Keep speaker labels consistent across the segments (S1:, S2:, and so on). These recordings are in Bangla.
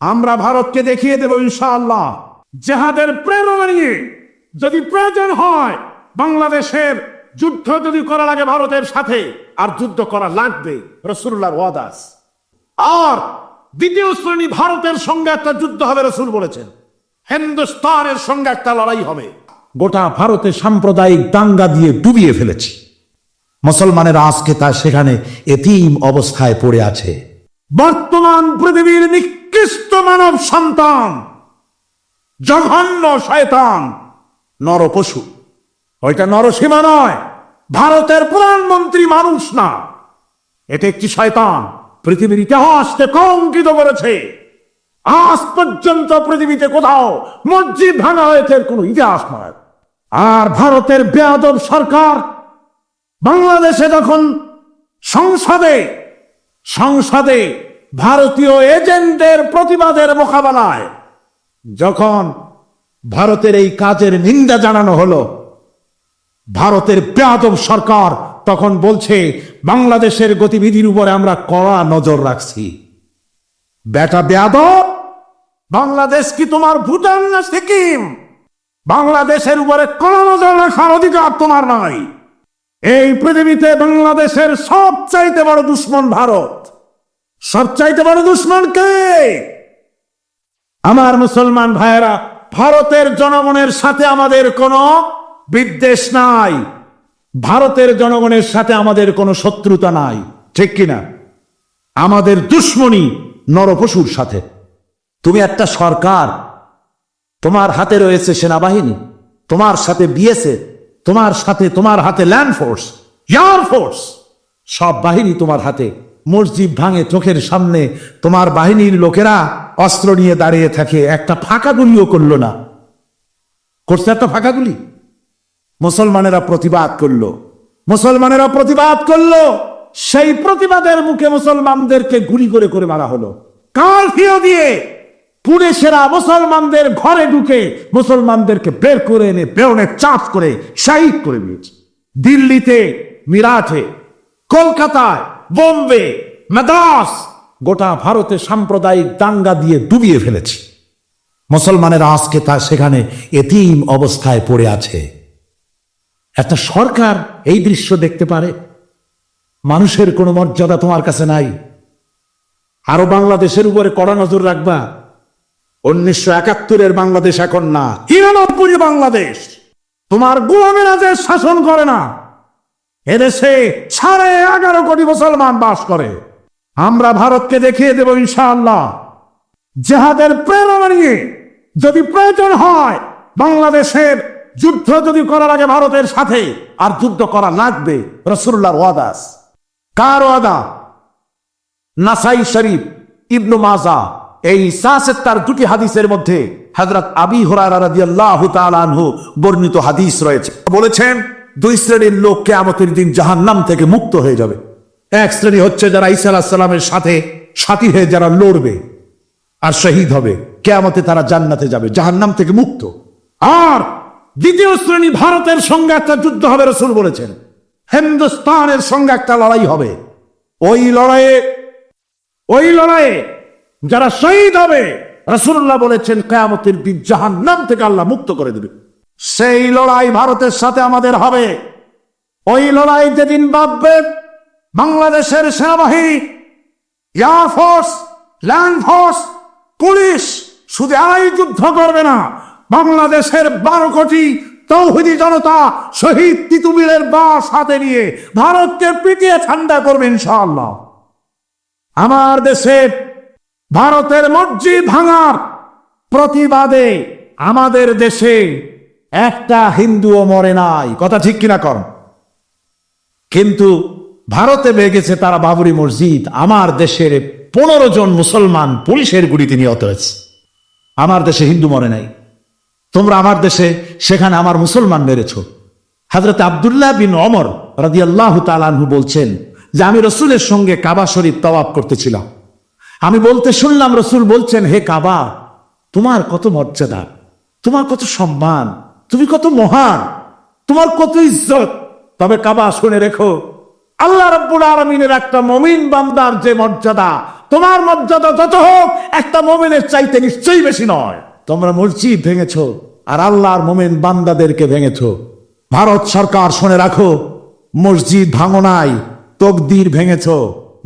S1: আমরা ভারতকে দেখিয়ে দেব ইনশাআল্লাহ। জেহাদের প্রেরণা নিয়ে যদি প্রয়োজন হয়, বাংলাদেশের যুদ্ধ যদি করা লাগে ভারতের সাথে, আর যুদ্ধ করা লাগবে রসুল্লাহ ওয়াদাস আর দ্বিতীয় শ্রেণি ভারতের সঙ্গে একটা যুদ্ধ হবে, রসুল বলেছেন। হিন্দুস্তানের সঙ্গে একটা লড়াই হবে।
S2: গোটা ভারতে সাম্প্রদায়িক দাঙ্গা দিয়ে ডুবিয়ে ফেলেছি। মুসলমানের আজকে তা সেখানে এতিম অবস্থায় পড়ে আছে।
S1: বর্তমান পৃথিবীর নিকৃষ্ট মানব সন্তান, জঘন্য শয়তান, নরপশু। ওইটা নরসীমা নয়, ভারতের প্রধানমন্ত্রী মানুষ না। এটা একটি শয়তান। পৃথিবীর ইতিহাসকে কঙ্কিত করেছে। আজ পর্যন্ত পৃথিবীতে কোথাও মসজিদ ভাঙা হয়েছে কোনো ইতিহাস নয়। আর ভারতের বেয়াদব সরকার বাংলাদেশে যখন সংসদে সংসদে ভারতীয় এজেন্টদের প্রতিবাদের মোকাবেলায় যখন ভারতের এই কাজের নিন্দা জানানো হলো, ভারতের বেয়াদব সরকার তখন বলছে, বাংলাদেশের গতিবিধির উপরে আমরা কড়া নজর রাখছি। বেটা বেয়াদব, বাংলাদেশ কি তোমার ভুটান না সিকিম? বাংলাদেশের উপরে কড়া নজর রাখার অধিকার তোমার নাই। এই পৃথিবীতে বাংলাদেশের সবচাইতে বড় দুশ্মন ভারত। সবচাইতে বড় দুশ্মন কে? আমার মুসলমান ভাইয়েরা, ভারতের জনগণের সাথে আমাদের কোনো বিদ্বেষ নাই। ভারতের জনগণের সাথে আমাদের কোনো শত্রুতা নাই। ঠিক কিনা? আমাদের দুশ্মনী নরপশুর সাথে। তুমি একটা সরকার, তোমার হাতে রয়েছে সেনাবাহিনী, তোমার সাথে বিএসএফ, তোমার সাথে, তোমার হাতে ল্যান্ড ফোর্স, এয়ার ফোর্স, সব বাহিনী তোমার হাতে মসজিদ ভাঙে চোখের সামনে, তোমার বাহিনীর লোকেরা অস্ত্র নিয়ে দাঁড়িয়ে থাকে। একটা ফাঁকা গুলিও করল না। করছে একটা ফাঁকা গুলি? মুসলমানেরা প্রতিবাদ করল। মুসলমানেরা প্রতিবাদ করল। সেই প্রতিবাদের মুখে মুসলমানদেরকে গুলি করে করে মারা হলো। কারফিউ দিয়ে পুলিশেরা মুসলমানদের ঘরে ঢুকে মুসলমানদেরকে বের করে এনে বেরোনে চাপ করে, শাহিদ করে দিয়েছে। দিল্লিতে মিরাটে কলকাতায় বোম্বে, মাদ্রাস। গোটা ভারতে সাম্প্রদায়িক দাঙ্গা দিয়ে ডুবিয়ে ফেলেছি। মুসলমানেরা আজকে তা সেখানে এতিম অবস্থায় পড়ে আছে। একটা সরকার এই দৃশ্য দেখতে পারে। মানুষের কোনো মর্যাদা তোমার কাছে নাই। আরও বাংলাদেশের উপরে কড়া নজর রাখবা। উনিশশো একাত্তরের বাংলাদেশ এখন না। তিরানব্বই বাংলাদেশ। তোমার গোলামেরা যে শাসন করে না। এদেশে সাড়ে এগারো কোটি মুসলমান বাস করে। আমরা ভারতকে দেখিয়ে দেব ইনশাআল্লাহ। জেহাদের প্রেরণা নিয়ে যদি প্রয়োজন হয়, বাংলাদেশের যুদ্ধ যদি করার আগে ভারতের সাথে, আর যুদ্ধ করা লাগবে রসুল্লাহর ওয়াদাস কার ওয়াদা? নাসাই শরীফ, ইবনু মাজা, এই সাসের তার দুটি হাদিসের মধ্যে হযরত আবি আনহু বর্ণিত হাদিস রয়েছে। বলেছেন দুই শ্রেণির লোক কিয়ামতের দিন জাহান্নাম থেকে মুক্ত হয়ে যাবে। এক শ্রেণি হচ্ছে যারা ঈসা আলাইহিস সালামের সাথে সাথী হয়ে যারা লড়বে আর শহীদ হবে, কেয়ামতে তারা জান্নাতে যাবে, জাহান্নাম থেকে মুক্ত। আর দ্বিতীয় শ্রেণি ভারতের সঙ্গে একটা যুদ্ধ হবে, রসুল বলেছেন। হিন্দুস্তানের সঙ্গে একটা লড়াই হবে। ওই লড়াইয়ে ওই লড়াইয়ে যারা শহীদ হবে রসুল্লাহ বলেছেন, কেয়ামতের দিন জাহান্নাম থেকে আল্লাহ মুক্ত করে দেবে। সেই লড়াই ভারতের সাথে আমাদের হবে। ওই লড়াই যেদিন বাঁধবে বাংলাদেশের সেনাবাহিনী air force land force police শুধু এরাই যুদ্ধ করবে না, বাংলাদেশের বারো কোটি তৌহিদি জনতা শহীদ তিতুমিরের বাস হাতে নিয়ে ভারতকে পিটিয়ে ঠান্ডা করবে ইনশাআল্লাহ। আমার দেশে ভারতের মসজিদ ভাঙার প্রতিবাদে আমাদের দেশে একটা হিন্দুও মরে নাই। কথা ঠিক কিনা কর। কিন্তু ভারতে বেগেছে তারা বাবরি মসজিদ। আমার দেশের পনেরো জন মুসলমান পুলিশের গুলিতে নিহত হয়েছে। আমার দেশে হিন্দু মরে নাই। তোমরা আমার দেশে, সেখানে আমার মুসলমান মেরেছ। হাজরত আবদুল্লাহ বিন অমর রাদিয়াল্লাহু তালানহু বলছেন যে, আমি রসুলের সঙ্গে কাবা শরীফ তওয়াব করতেছিলাম। আমি বলতে শুনলাম রসুল বলছেন, হে কাবা, তোমার কত মর্যাদা, তোমার কত সম্মান তুমি কত মহান, তোমার কত ইজ্জত। তবে কাবা, শুনে রেখো, আল্লাহ রব্বুল আলমিনের একটা মমিন বান্দার যে মর্যাদা, তোমার মর্যাদা যত হোক, একটা মোমেনের চাইতে নিশ্চয়ই বেশি নয়। তোমরা মসজিদ ভেঙেছ, আর আল্লাহর মোমেন বান্দাদেরকে ভেঙেছ। ভারত সরকার, শুনে রাখো, মসজিদ ভাঙনায় তকদির ভেঙেছ।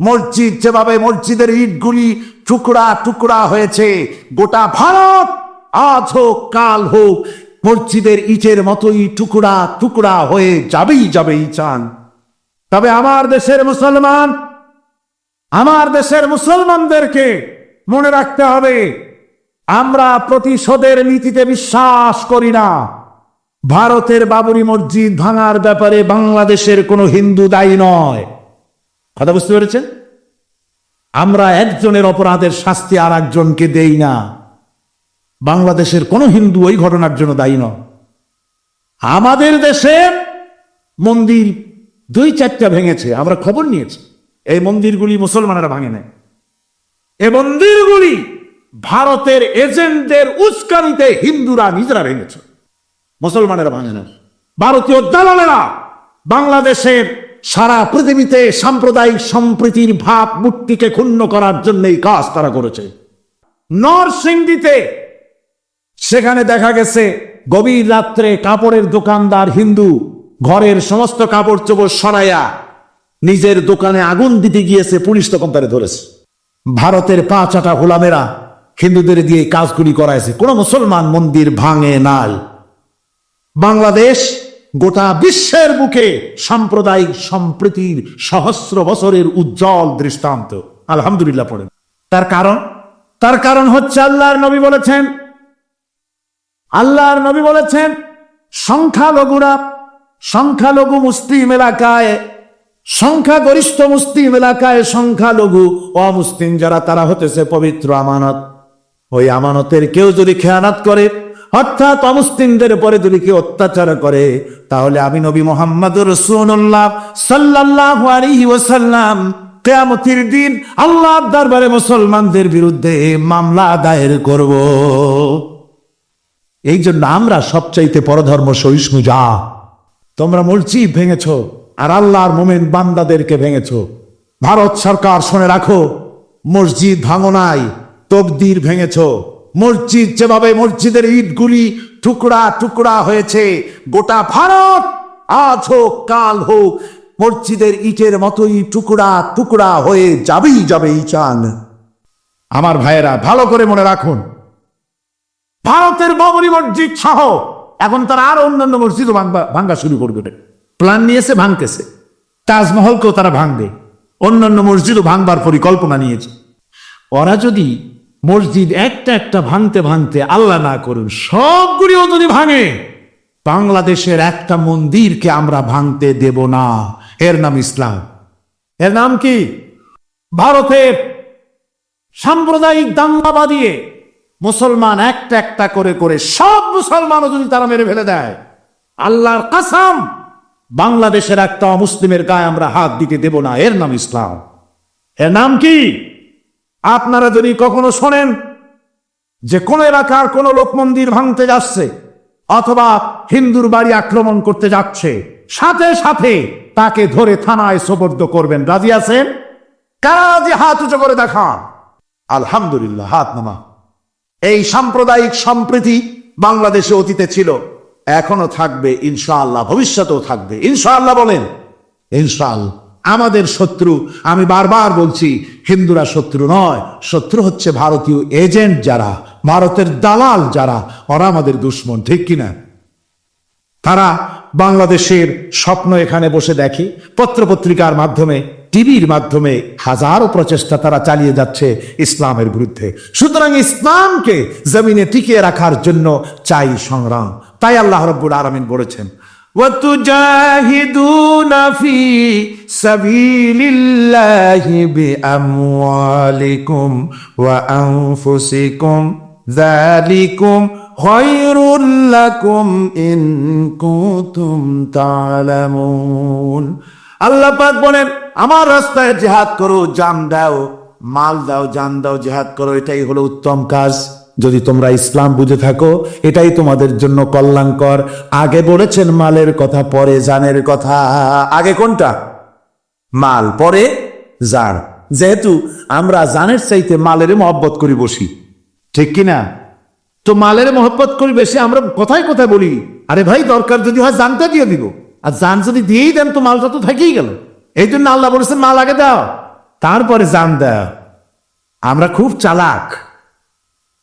S1: মসজিদ যেভাবে মসজিদের ইটগুলি টুকরা টুকরা হয়েছে, গোটা ভারত আজ হোক, কাল হোক মসজিদের ইটের মতোই টুকরা টুকরা হয়ে যাবেই যাবেই চান। তবে আমার দেশের মুসলমান, আমার দেশের মুসলমানদেরকে মনে রাখতে হবে, আমরা প্রতিশোধের নীতিতে বিশ্বাস করি না। ভারতের বাবরি মসজিদ ভাঙার ব্যাপারে বাংলাদেশের কোনো হিন্দু দায়ী নয়। কথা বুঝতে পেরেছেন? আমরা একজনের অপরাধের শাস্তি আর একজনকে দেই না। বাংলাদেশের কোনো হিন্দু ওই ঘটনার জন্য দায়ী নয়। আমাদের দেশে মন্দির দুই চারটা ভেঙেছে, আমরা খবর নিয়েছি। এই মন্দিরগুলি মুসলমানেরা ভাঙে নেয় এই মন্দিরগুলি ভারতের এজেন্টদের উস্কানিতে হিন্দুরা নিজেরা ভেঙেছে। মুসলমানেরা ভাঙে না ভারতীয় দালালেরা বাংলাদেশের সারা পৃথিবীতে সাম্প্রদায়িক সম্প্রীতির ভাব মূর্তিকে ক্ষুণ্ণ করার জন্য এই কাজ তারা করেছে। নরসিংদীতে সেখানে দেখা গেছে, গভীর রাত্রে কাপড়ের দোকানদার হিন্দু, ঘরের সমস্ত কাপড় চোপড় সরাইয়া নিজের দোকানে আগুন দিতে গিয়েছে, পুলিশ তখন তারে ধরেছে। ভারতের পাঁচ আটা গোলামেরা হিন্দুদের দিয়ে কাজগুলি করাইছে। কোন মুসলমান মন্দির ভাঙে নাই। বাংলাদেশ গোটা বিশ্বের বুকে সাম্প্রদায়িক সম্প্রীতির সহস্র বছরের উজ্জ্বল দৃষ্টান্ত। আলহামদুলিল্লাহ পড়েন। তার কারণ? তার কারণ হচ্ছে আল্লাহর নবী বলেছেন আল্লাহর নবী বলেছেন, সংখ্যালঘুরা সংখ্যালঘু মুসলিম এলাকায়, সংখ্যাগরিষ্ঠ মুসলিম এলাকায় সংখ্যালঘু অমুসলিম যারা, তারা হতেছে পবিত্র আমানত। ওই আমানতের কেউ যদি খেয়ানাত করে, অর্থাৎ অমুসলিমদের উপরে যদি কেউ অত্যাচার করে, তাহলে আমি নবী মোহাম্মদ রসুল্লাহ সাল্লাহ আলাইহি ওয়াসাল্লাম কেয়ামতির দিন আল্লাহ দরবারে মুসলমানদের বিরুদ্ধে মামলা দায়ের করব। এই জন্য আমরা সবচাইতে পরধর্ম সহিষ্ণু যা। তোমরা মসজিদ ভেঙেছ, আর আল্লাহর মোমেন বান্দাদেরকে ভেঙেছ। ভারত সরকার শুনে রাখো, মসজিদ ভাঙনায় তকদির ভেঙেছ। মসজিদ যেভাবে মসজিদের ইটগুলি টুকরা টুকরা হয়েছে, গোটা ভারত আজ হোক, কাল হোক, মসজিদের ইটের মতোই টুকরা টুকরা হয়ে যাবেই যাবেই চান আমার ভাইয়েরা, ভালো করে মনে রাখুন ভারতের বাবরি মসজিদ সহ এখন তারা আরও অন্যান্য মসজিদও ভাঙবা ভাঙ্গা শুরু করবে। প্ল্যান নিয়েছে, ভাঙতেছে। তাজমহলকেও তারা ভাঙবে। অন্যান্য মসজিদও ভাঙবার পরিকল্পনা নিয়েছে। ওরা যদি মসজিদ একটা একটা ভাঙতে ভাঙতে আল্লাহ না করুন, সবগুলিও যদি ভাঙে, বাংলাদেশের একটা মন্দিরকে আমরা ভাঙতে দেব না। এর নাম ইসলাম। এর নাম কি? ভারতের সাম্প্রদায়িক দাঙ্গা মুসলমান একটা একটা করে করে সব মুসলমানও যদি তারা মেরে ফেলে দেয়, আল্লাহর কাসাম, বাংলাদেশের একটা অমুসলিমের গায়ে আমরা হাত দিতে দেব না। এর নাম ইসলাম। এর নাম কি? আপনারা যদি কখনো শোনেন যে কোন এলাকার কোন লোক মন্দির ভাঙতে যাচ্ছে অথবা হিন্দুর বাড়ি আক্রমণ করতে যাচ্ছে, সাথে সাথে তাকে ধরে থানায় সোপর্দ করবেন। রাজি আছেন? কারা রাজি হাত উঁচু করে দেখান? আলহামদুলিল্লাহ, হাত নামা। এই সাম্প্রদায়িক সম্প্রীতি বাংলাদেশে অতীতে ছিল এখনও থাকবে, ইনশাআল্লাহ, ভবিষ্যতেও থাকবে। ইনশাআল্লাহ বলেন, ইনশাআল্লাহ, আমাদের শত্রু, আমি বারবার বলছি, হিন্দুরা শত্রু নয়, শত্রু হচ্ছে ভারতীয় এজেন্ট যারা, ভারতের দালাল যারা, ওরা আমাদের দুশ্মন, ঠিক কিনা তারা বাংলাদেশের স্বপ্ন এখানে বসে দেখে, পত্রপত্রিকার মাধ্যমে টিভির মাধ্যমে হাজারো প্রচেষ্টা তারা চালিয়ে যাচ্ছে ইসলামের বিরুদ্ধে সুতরাং ইসলামকে জমিনে টিকিয়ে রাখার জন্য চাই সংগ্রাম তাই আল্লাহ রব্বুল আলমিন বলেছেন وتجاهدون في سبيل الله بأموالكم وأنفسكم ذلكم خير لكم إن كنتم تعلمون আল্লাহ পাক বলেন আমার রাস্তায় জেহাদ করো, জান দাও, মাল দাও, জান দাও, জেহাদ করো, এটাই হলো উত্তম কাজ। যদি তোমরা ইসলাম বুঝে থাকো, এটাই তোমাদের জন্য কল্যাণকর। আগে বলেছেন মালের কথা, পরে জানের কথা। আগে কোনটা? মাল, পরে জার যেহেতু আমরা জানের চাইতে মালের মহব্বত করি বসি ঠিক কি না? তো মালের মহব্বত করি বেশি, আমরা কোথায় কোথায় বলি। আরে ভাই, দরকার যদি হয় জানটা দিয়ে দিব। আর জান যদি দিয়েই দেন, তো মালটা তো থেকেই গেল। এই জন্য আল্লাহ বলেছেন মাল আগে দাও, তারপরে জান দাও। আমরা খুব চালাক।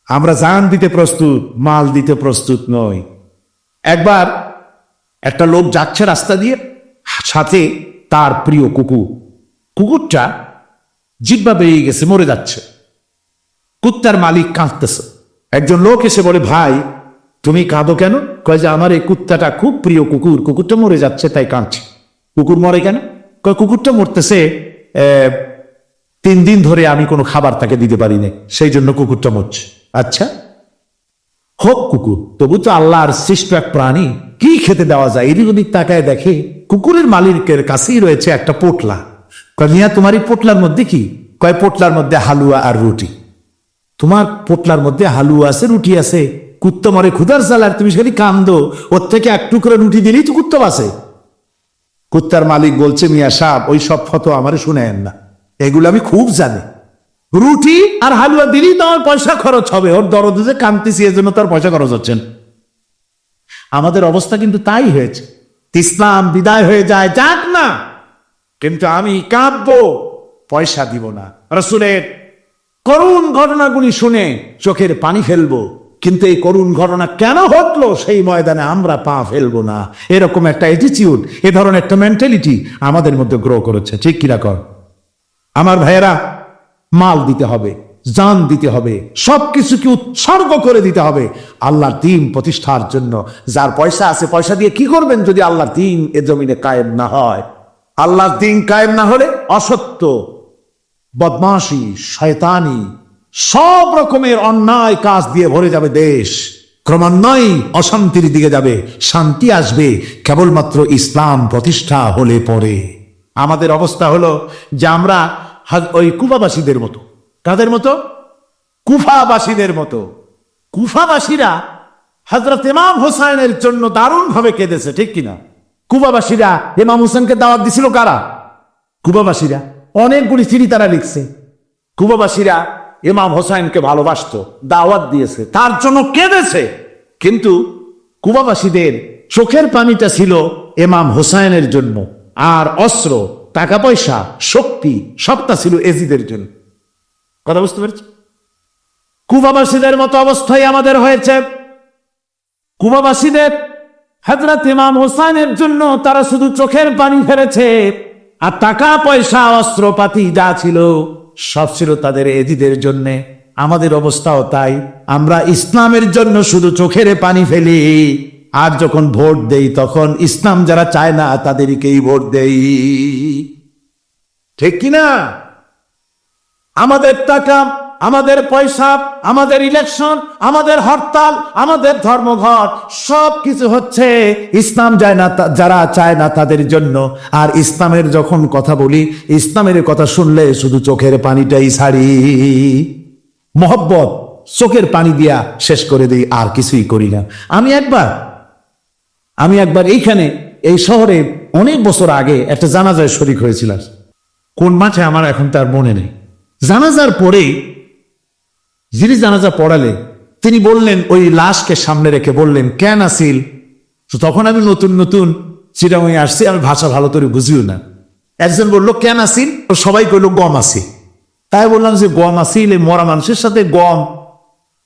S1: আমরা জান দিতে প্রস্তুত, মাল দিতে প্রস্তুত নই। একবার একটা লোক যাচ্ছে রাস্তা দিয়ে, সাথে তার প্রিয় কুকুর। কুকুরটা জিব্বা বেরিয়ে গেছে, মরে যাচ্ছে। কুত্তার মালিক কাঁদতেছে। একজন লোক এসে বলে, ভাই, তুমি কাঁদো কেন? কয় যে, আমার এই কুত্তাটা খুব প্রিয় কুকুর, কুকুরটা মরে যাচ্ছে, তাই কাঁদছে। কুকুর মরে কেন? কয়, কুকুরটা মরতেছে তিন দিন ধরে আমি কোনো খাবার তাকে দিতে পারি না সেই জন্য কুকুরটা মরছে। আচ্ছা হোক কুকুর, তবু তো আল্লাহর সৃষ্ট এক প্রাণী, কি খেতে দেওয়া যায়? এদিক ওদিক তাকায় দেখে কুকুরের মালিকের কাছেই রয়েছে একটা পোটলা। কয় তোমার এই পোটলার মধ্যে কি? কয়, পোটলার মধ্যে হালুয়া আর রুটি। তোমার পোটলার মধ্যে হালুয়া আছে, রুটি আছে। কুত্তো মরে ক্ষুদার সালার তুমি সেখানে কান্দো। ওর থেকে এক টুকরো রুটি দিলেই তো কুত্তো বাসে কুত্তার মালিক বলছে, মিয়া সাহ ওই সব ফটো আমার শুনেন না। এগুলো আমি খুব জানি। রুটি আর হালুয়া দিলেই তোমার পয়সা খরচ হবে। ওর দরদে যে কানতেছি এজন্য তার পয়সা খরচ হচ্ছেন আমাদের অবস্থা কিন্তু তাই হয়েছে। ইসলাম বিদায় হয়ে যায়, যাক না। কিন্তু আমি কাঁদবো, পয়সা দিব না। রসুলের করুণ ঘটনাগুলি শুনে চোখের পানি ফেলব। কিন্তু এই করুণ ঘটনা কেন ঘটলো? সেই ময়দানে আমরা পা ফেলব না। এরকম একটা অ্যাটিটিউড এ ধরনের একটা মেন্টালিটি আমাদের মধ্যে গ্রো করেছে। ঠিক কিনা কর? আমার ভাইয়েরা, মাল দিতে হবে, জান দিতে হবে, সবকিছুকে উৎসর্গ করে দিতে হবে আল্লাহর দিন প্রতিষ্ঠার জন্য। যার পয়সা আছে, পয়সা দিয়ে কি করবেন যদি আল্লাহর দিন এ জমিনে কায়েম না হয়? আল্লাহর দিন কায়েম না হলে অসত্য, বদমাশি, শয়তানি সব রকমের অন্যায় কাজ দিয়ে ভরে যাবে দেশ। ক্রমান্বয়ে অশান্তির দিকে যাবে, শান্তি আসবে, কেবলমাত্র ইসলাম প্রতিষ্ঠা হলে পরে। আমাদের অবস্থা হলো যে আমরা ওই কুফাবাসীদের মতো। কাদের মতো? কুফাবাসীদের মতো। কুফাবাসীরা হজরত ইমাম হোসাইনের জন্য দারুণ ভাবে কেঁদেছে, ঠিক কিনা? কুবাবাসীরা ইমাম হোসেনকে দাওয়াত দিছিল কারা? কুবাবাসীরা অনেকগুলি চিঠি তারা লিখছে। কুবাবাসীরা ইমাম হোসাইনকে ভালোবাসত, দাওয়াত দিয়েছে, তার জন্য কেঁদেছে। কিন্তু কুবাবাসীদের চোখের পানিটা ছিল এমাম হোসাইনের জন্য, আর অস্ত্র টাকা পয়সা শক্তি, সবটা ছিল এজিদের জন্য। কথা বুঝতে পেরেছি কুবাবাসীদের মতো অবস্থায় আমাদের হয়েছে। কুবাবাসীদের হজরত ইমাম হোসাইনের জন্য তারা শুধু চোখের পানি ফেলেছে আর টাকা পয়সা অস্ত্রপাতি যা ছিল সব ছিল তাদের এদিদের জন্যে। আমাদের অবস্থাও তাই। আমরা ইসলামের জন্য শুধু চোখের পানি ফেলি। আর যখন ভোট দেই, তখন ইসলাম যারা চায় না, তাদেরকেই ভোট দেই। ঠিক কিনা? আমাদের টাকা আমাদের পয়সা, আমাদের ইলেকশন আমাদের হরতাল, আমাদের ধর্মঘট সব কিছু হচ্ছে ইসলাম যায় না যারা চায় না তাদের জন্য। আর ইসলামের যখন কথা বলি, ইসলামের কথা শুনলে শুধু চোখের পানিটাই ছাড়ি। মহব্বত, চোখের পানি দিয়া শেষ করে দিই, আর কিছুই করি না। আমি একবার আমি একবার এইখানে, এই শহরে অনেক বছর আগে একটা জানাজায় শরিক হয়েছিলাম। কোন মাঠে আমার এখন তার মনে নেই। জানাজার পরেই যিনি জানাজা পড়ালে, তিনি বললেন, ওই লাশকে সামনে রেখে বললেন, কেন আসিল? তখন আমি নতুন নতুন চিরামই আসছি, আমি ভাষা ভালো করে বুঝিও না। একজন বলল, কেন আসিল? সবাই কইল, গম আসি তাই বললাম যে, গম আসিল, এই মরা মানুষের সাথে গম।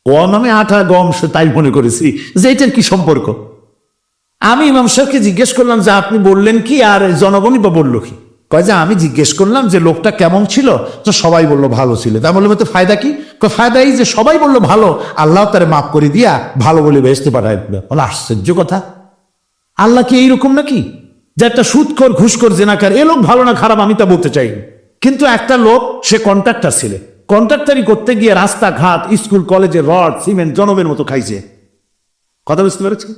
S1: গম আমি আঠা গম, সে তাই মনে করেছি যে, এটার কি সম্পর্ক? আমি ইমাম সাহেবকে জিজ্ঞেস করলাম যে, আপনি বললেন কি? আর জনগণই বা বলল কি? কয় যে আমি জিজ্ঞেস করলাম যে লোকটা কেমন ছিল? তো সবাই বলল ভালো ছিল। তা বলল তো ফায়দা কি? ফায়দা এই যে সবাই বলল ভালো। আল্লাহ তারে মাফ করে দিয়া ভালো বলে বেসতে পাঠায় বলে, আশ্চর্য কথা। আল্লাহ কি এইরকম নাকি? যে একটা সুৎকর ঘুষকর জেনাকার, এ লোক ভালো না খারাপ আমি তা বলতে চাই কিন্তু একটা লোক, সে কন্ট্রাক্টর ছিল। কন্ট্রাক্টারি করতে গিয়ে রাস্তাঘাট, স্কুল, কলেজে রড, সিমেন্ট, জনমের মতো খাইছে। কথা বুঝতে পেরেছেন?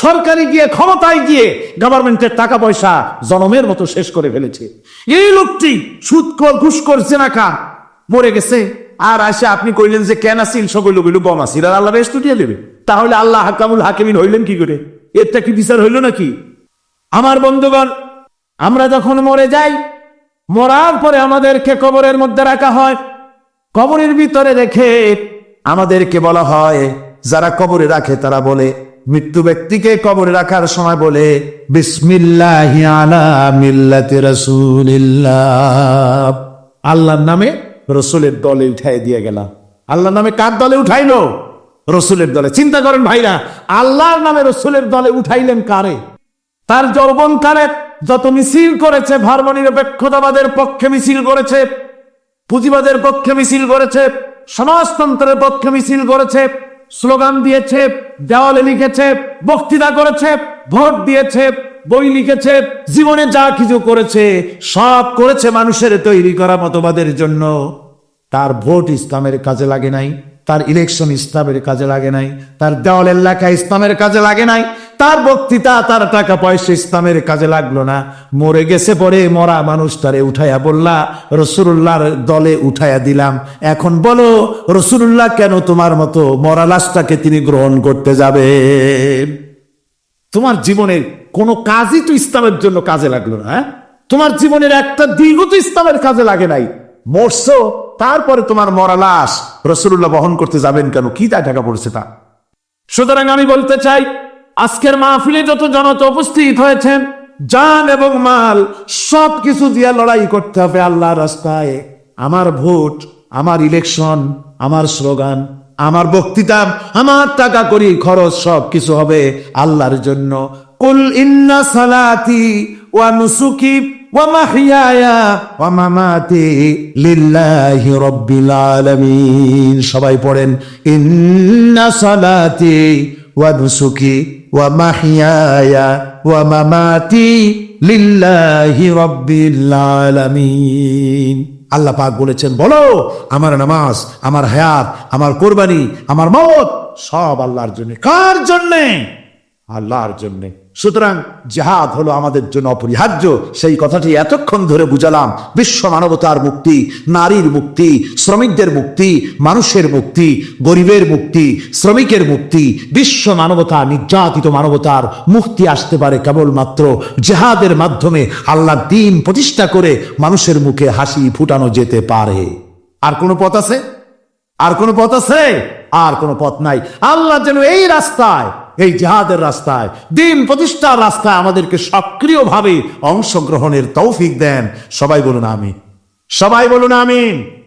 S1: সরকারি গিয়ে, ক্ষমতায় গিয়ে গভর্নমেন্টের টাকা পয়সা জনমের মতো শেষ করে ফেলেছে। এই লোকটি সুৎকর ঘুষকর জেনাকা মরে গেছে। আর আসে আপনি কইলেন যে কেন আসিল সকল গম আসিল আর আল্লাহ রেস্ট উঠিয়ে দেবে। তাহলে আল্লাহ হাকামুল হাকিমিন হইলেন কি করে? এরটা কি বিচার হইল নাকি? আমার বন্ধুগণ, আমরা যখন মরে যাই, মরার পরে আমাদেরকে কবরের মধ্যে রাখা হয়। কবরের ভিতরে রেখে আমাদেরকে বলা হয়, যারা কবরে রাখে তারা বলে মৃত্যু ব্যক্তিকে কবরে রাখার সময় বলে মিল্লাতি আল্লাহর নামে রসুলের দলে উঠাই দিয়ে গেলাম আল্লাহর নামে কার দলে উঠাইলো? রসুলের দলে। চিন্তা করেন ভাইরা, আল্লাহর নামে রসুলের দলে উঠাইলেন কারে? তার যৌবনকালে যত মিছিল করেছে ধর্মনিরপেক্ষতাবাদের পক্ষে মিছিল করেছে, পুঁজিবাদের পক্ষে মিছিল করেছে, সমাজতন্ত্রের পক্ষে মিছিল করেছে স্লোগান দিয়েছে, দেওয়ালে লিখেছে, বক্তৃতা করেছে, ভোট দিয়েছে, বই লিখেছে, জীবনে যা কিছু করেছে, সব করেছে মানুষের তৈরি করা মতবাদের জন্য। তার ভোট ইসলামের কাজে লাগে নাই, তার ইলেকশন ইসলামের কাজে লাগে নাই, তার দেওয়ালের লেখা ইসলামের কাজে লাগে নাই তার বক্তৃতা, তার টাকা পয়সা ইসলামের কাজে লাগল না। মরে গেছে পরে মরা মানুষ তারে উঠাইয়া বললা রসুল্লাহর দলে উঠাইয়া দিলাম। এখন বলো রসুল্লাহ কেন তোমার মতো মরা লাশটাকে তিনি গ্রহণ করতে যাবে? তোমার জীবনের কোনো কাজই তো ইসলামের জন্য কাজে লাগল না হ্যাঁ? তোমার জীবনের একটা দীর্ঘ তো ইসলামের কাজে লাগে নাই। মরছো, তারপরে তোমার মরা লাশ রসুল্লাহ বহন করতে যাবেন কেন? কি টাকা পড়ছে তা? সুতরাং আমি বলতে চাই আজকের মাহফিলে যত জনতা উপস্থিত হয়েছেন, জান এবং মাল সব কিছু দিয়ে লড়াই করতে হবে আল্লাহ রাস্তায়। আমার ভোট, আমার ইলেকশন আমার স্লোগান, আমার বক্তৃতা, আমার টাকা করি খরচ সব কিছু হবে আল্লাহর জন্য। কুল ইন্না সালাতি ওয়া নুসুকি ওয়া মাহইয়ায়া ওয়া মামাতি লিল্লাহি রাব্বিল আলামিন। সবাই পড়েন, ইন্না সালাতি ওয়া নুসুকি ওয়া ومماتي ওয়া মামাতি العالمين আল্লাহ পাক বলেছেন, বলো, আমার নামাজ, আমার হায়াত, আমার কোরবানি, আমার মত সব আল্লাহর জন্য। কার জন্যে? আল্লাহর জন্যে। সুতরাং জাহাদ হলো আমাদের জন্য অপরিহার্য। সেই কথাটি এতক্ষণ ধরে বুঝালাম। বিশ্ব মানবতার মুক্তি, নারীর মুক্তি, শ্রমিকদের মুক্তি, মানুষের মুক্তি, গরিবের মুক্তি, শ্রমিকের মুক্তি, বিশ্ব মানবতা, নির্যাতিত মানবতার মুক্তি আসতে পারে কেবলমাত্র জেহাদের মাধ্যমে। আল্লাহ দিন প্রতিষ্ঠা করে মানুষের মুখে হাসি ফুটানো যেতে পারে। আর কোনো পথ আছে? আর কোনো পথ আছে? আর কোনো পথ নাই। আল্লাহ যেন এই রাস্তায়, এই জাহাদের রাস্তায়, দিন প্রতিষ্ঠার রাস্তায় আমাদেরকে সক্রিয়ভাবে অংশগ্রহণের তৌফিক দেন। সবাই বলুন আমি সবাই বলুন আমিন।